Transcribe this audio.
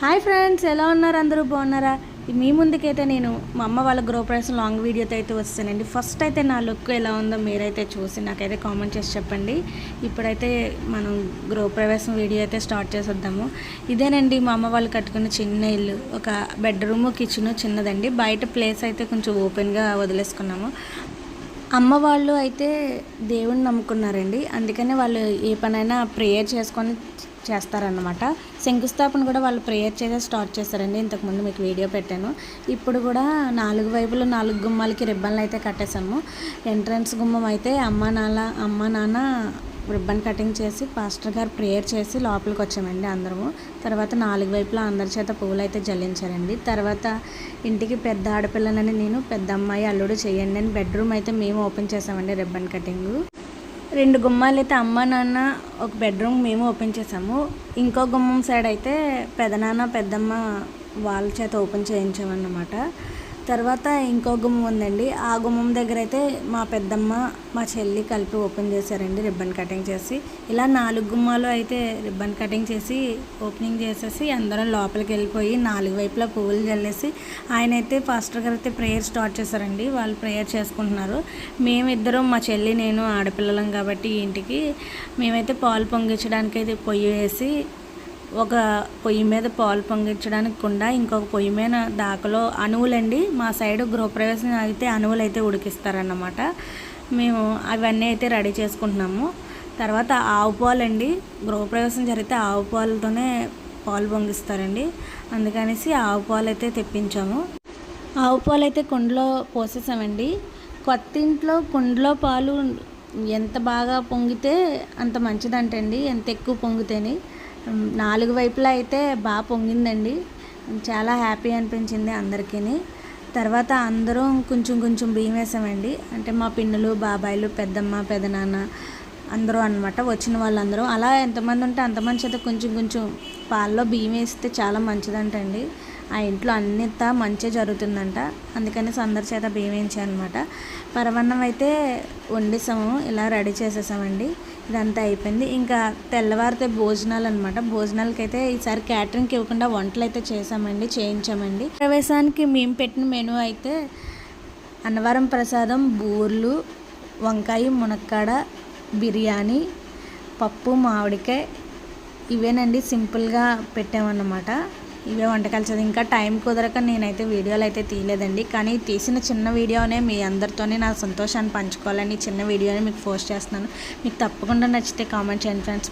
Hi friends ఎలా ఉన్నారు? అందరూ బాగున్నారా? మీ ముందుకైతే నేను మా అమ్మ వాళ్ళ గృహప్రవేశం లాంగ్ వీడియోతో అయితే వస్తానండి. ఫస్ట్ అయితే నా లుక్ ఎలా ఉందో మీరైతే చూసి నాకైతే కామెంట్ చేసి చెప్పండి. ఇప్పుడైతే మనం గృహప్రవేశం వీడియో అయితే స్టార్ట్ చేసేద్దాము. ఇదేనండి మా అమ్మ వాళ్ళు కట్టుకున్న చిన్న ఇల్లు. ఒక బెడ్రూమ్ కిచెన్ చిన్నదండి. బయట ప్లేస్ అయితే కొంచెం ఓపెన్గా వదిలేసుకున్నాము. అమ్మ వాళ్ళు అయితే దేవుణ్ణి నమ్ముకున్నారండి. అందుకనే వాళ్ళు ఏ పనైనా ప్రేయర్ చేసుకొని చేస్తారన్నమాట. శంకుస్థాపన కూడా వాళ్ళు ప్రేయర్ చేసే స్టార్ట్ చేస్తారండి ఇంతకుముందు మీకు వీడియో పెట్టాను. ఇప్పుడు కూడా నాలుగు వైపులు నాలుగు గుమ్మాలకి రిబ్బన్లు అయితే కట్టేసాము ఎంట్రన్స్ గుమ్మం అయితే అమ్మ నాన్న అమ్మ నాన్న రిబ్బన్ కటింగ్ చేసి పాస్టర్ గారు ప్రేయర్ చేసి లోపలికి వచ్చామండి అందరము. తర్వాత నాలుగు వైపులా అందరి చేత పువ్వులు అయితే జల్లించారండి. తర్వాత ఇంటికి పెద్ద ఆడపిల్లనని నేను పెద్ద అమ్మాయి అల్లుడు చేయండి అని బెడ్రూమ్ అయితే మేము ఓపెన్ చేసామండి రిబ్బన్ కటింగ్ రెండు గుమ్మాలు అయితే అమ్మ నాన్న ఒక బెడ్రూమ్ మేము ఓపెన్ చేసాము. ఇంకో గుమ్మం సైడ్ అయితే పెదనాన్న పెద్దమ్మ వాళ్ళ చేత ఓపెన్ చేయించామన్నమాట. తర్వాత ఇంకో గుమ్మం ఉందండి. ఆ గుమ్మం దగ్గర అయితే మా పెద్దమ్మ మా చెల్లి కలిపి ఓపెన్ చేశారండి రిబ్బన్ కటింగ్ చేసి. ఇలా నాలుగు గుమ్మాలు అయితే రిబ్బన్ కటింగ్ చేసి ఓపెనింగ్ చేసేసి అందరం లోపలికి వెళ్ళిపోయి నాలుగు వైపులా పువ్వులు చల్లేసి ఆయన అయితే ఫాస్టర్ గారు అయితే ప్రేయర్ స్టార్ట్ చేశారండి. వాళ్ళు ప్రేయర్ చేసుకుంటున్నారు. మేమిద్దరం మా చెల్లి నేను ఆడపిల్లలం కాబట్టి ఇంటికి మేమైతే పాలు పొంగించడానికి అయితే పొయ్యి వేసి ఒక పొయ్యి మీద పాలు పొంగించడానికి కుండా ఇంకొక పొయ్యి మీద దాకలో అణువులండి. మా సైడ్ గృహప్రవేశం అయితే అణువులు అయితే ఉడికిస్తారన్నమాట. మేము అవన్నీ అయితే రెడీ చేసుకుంటున్నాము. తర్వాత ఆవు పాలండి. గృహప్రవేశం జరిగితే ఆవు పాలతోనే పాలు పొంగిస్తారండి. అందుకనేసి ఆవు పాలు అయితే తెప్పించాము. ఆవు పాలు అయితే కుండలో పోసేసామండి. కొత్త ఇంట్లో కుండలో పాలు ఎంత బాగా పొంగితే అంత మంచిదంటండి. ఎంత ఎక్కువ పొంగితేనే. నాలుగు వైపులా అయితే బాగా పొంగిందండి. చాలా హ్యాపీ అనిపించింది అందరికీ తర్వాత అందరం కొంచెం కొంచెం బియ్యం వేసామండి. అంటే మా పిన్నులు బాబాయిలు పెద్దమ్మ పెదనాన్న అందరూ అనమాట వచ్చిన వాళ్ళందరూ. అలా ఎంతమంది ఉంటే అంతమంది చేత కొంచెం కొంచెం పాల్లో బియ్యం వేస్తే చాలా మంచిదంటండి. ఆ ఇంట్లో అన్నింత మంచిగా జరుగుతుందంట. అందుకనేసి అందరి చేత బియ్యం వేయించానమాట పరవన్నం అయితే వండేసాము. ఇలా రెడీ చేసేసామండి. ఇదంతా అయిపోయింది. ఇంకా తెల్లవారితే భోజనాలు అనమాట భోజనాలకి అయితే ఈసారి క్యాటరింగ్కి ఇవ్వకుండా వంటలు అయితే చేసామండి చేయించామండి. ప్రవేశానికి మేము పెట్టిన మెనూ అయితే అన్నవరం ప్రసాదం బూర్లు వంకాయ మునక్కాడ బిర్యానీ పప్పు మామిడికాయ ఇవేనండి సింపుల్గా పెట్టామన్నమాట. ఇవే వంటకాలు చదివి. ఇంకా టైం కుదరక నేనైతే వీడియోలు అయితే తీయలేదండి. కానీ తీసిన చిన్న వీడియోనే మీ అందరితోనే నా సంతోషాన్ని పంచుకోవాలని చిన్న వీడియోని మీకు పోస్ట్ చేస్తున్నాను. మీకు తప్పకుండా నచ్చితే కామెంట్ చేయండి ఫ్రెండ్స్.